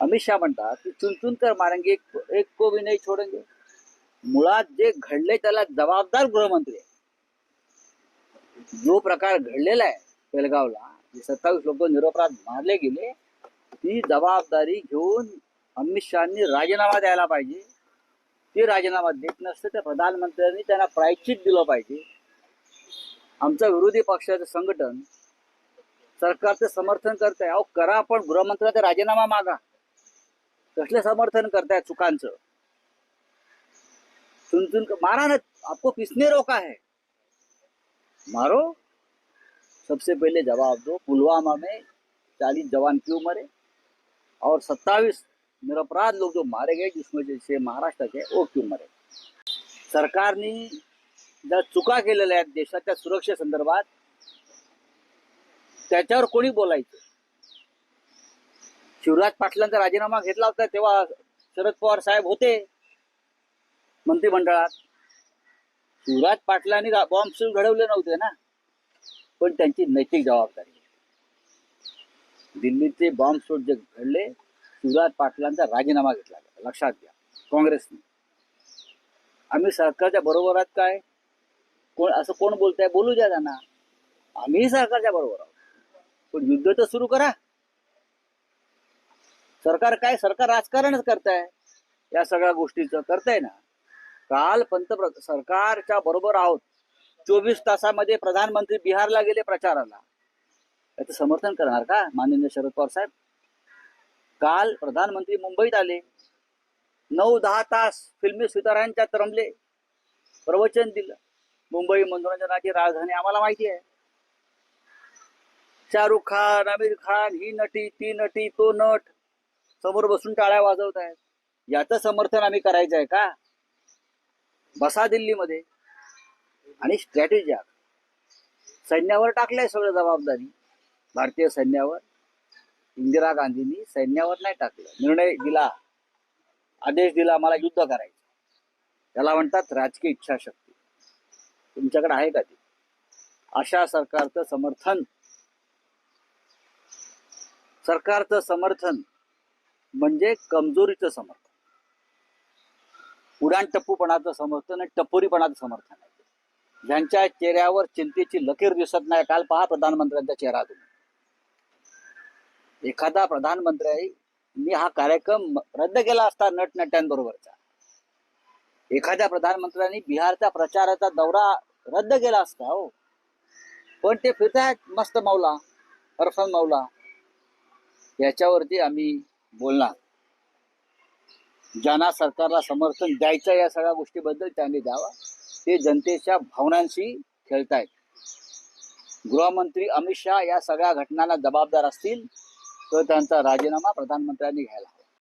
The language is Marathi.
अमित शहा म्हणतात की चुनचुन कर मारेंगे एक, एक को भी नाही छोडेंगे. मुळात जे घडले त्याला जबाबदार गृहमंत्री आहे. जो प्रकार घडलेला आहे पेलगावला सत्तावीस लोक निरपराध मारले गेले ती जबाबदारी घेऊन अमित शहानी राजीनामा द्यायला पाहिजे. ते राजीनामा देत नसते तर प्रधानमंत्र्यांनी त्यांना प्रायश्चित दिलं पाहिजे. आमचं विरोधी पक्षाचं संघटन सरकारचं समर्थन करत आहे अहो करा पण गृहमंत्र्याचा राजीनामा मागा. कसलं समर्थन करताय चुकांचं? चुन चुन मारा ना आपको किसने रोका है? मारो. सबसे पहले जवाब दो पुलवामा में चालीस जवान क्यों मरे? और सत्तावीस निरपराध लोग जो मारे गए जिसमें जैसे महाराष्ट्र के वो क्यों मरे? सरकारने ज्या चुका केलेल्या आहेत देशाच्या सुरक्षेसंदर्भात त्याच्यावर कोणी बोलायचं? शिवराज पाटलांचा राजीनामा घेतला होता तेव्हा शरद पवार साहेब होते. मंत्रिमंडळात. शिवराज पाटलांनी बॉम्ब घडवले नव्हते ना. पण त्यांची नैतिक जबाबदारी. दिल्लीचे बॉम्बस्फोट जे घडले शिवराज पाटलांचा राजीनामा घेतला गेला. लक्षात घ्या. काँग्रेसने. आम्ही सरकारच्या बरोबर आहात काय? कोण असं कोण बोलताय? बोलू द्या त्यांना. आम्ही सरकारच्या बरोबर आहोत. पण युद्ध तर सुरू करा. सरकार काय सरकार राजकारणच करताय. या सगळ्या गोष्टीचं करताय ना. काल पंतप्रधान सरकारच्या बरोबर आहोत. चोवीस तासामध्ये प्रधानमंत्री बिहारला गेले प्रचाराला. याचं समर्थन करणार का माननीय शरद पवार साहेब? काल प्रधानमंत्री मुंबईत आले. नऊ दहा तास फिल्मी सुतारांच्यात रमले प्रवचन दिलं. मुंबई मनोरंजनाची राजधानी आम्हाला माहिती आहे. शाहरुख खान आमिर खान ही नटी ती नटी तो नट. समोर बसून टाळ्या वाजवत आहेत. याचं समर्थन आम्ही करायचं आहे का? बसा दिल्लीमध्ये. आणि स्ट्रॅटेजी सैन्यावर टाकलंय सगळं जबाबदारी. भारतीय सैन्यावर. इंदिरा गांधींनी सैन्यावर नाही टाकलं. निर्णय दिला. आदेश दिला. मला युद्ध करायचं. त्याला म्हणतात राजकीय इच्छाशक्ती. तुमच्याकडे आहे का ती? अशा सरकारचं समर्थन. सरकारचं समर्थन. म्हणजे कमजोरीचं समर्थन. उडाण टप्पूपणाचं समर्थन आणि टपोरीपणाचं समर्थन. आहे ज्यांच्या चेहऱ्यावर चिंतेची लकीर दिसत नाही. काल पहा प्रधानमंत्र्यांचा चेहरा तुम्ही. एखादा मी हा कार्यक्रम रद्द केला असता नटनट्यांबरोबरचा. एखाद्या प्रधानमंत्र्यांनी बिहारचा प्रचाराचा दौरा रद्द केला असता हो. पण ते फिरतायत मस्त मौला हरफन मौला याच्यावरती आम्ही बोलणार. ज्यांना सरकारला समर्थन द्यायचं या सगळ्या गोष्टीबद्दल त्यांनी द्यावा. ते जनतेच्या भावनांशी खेळतायत. गृहमंत्री अमित शहा या सगळ्या घटनांना जबाबदार असतील तर त्यांचा राजीनामा प्रधानमंत्र्यांनी घ्यायला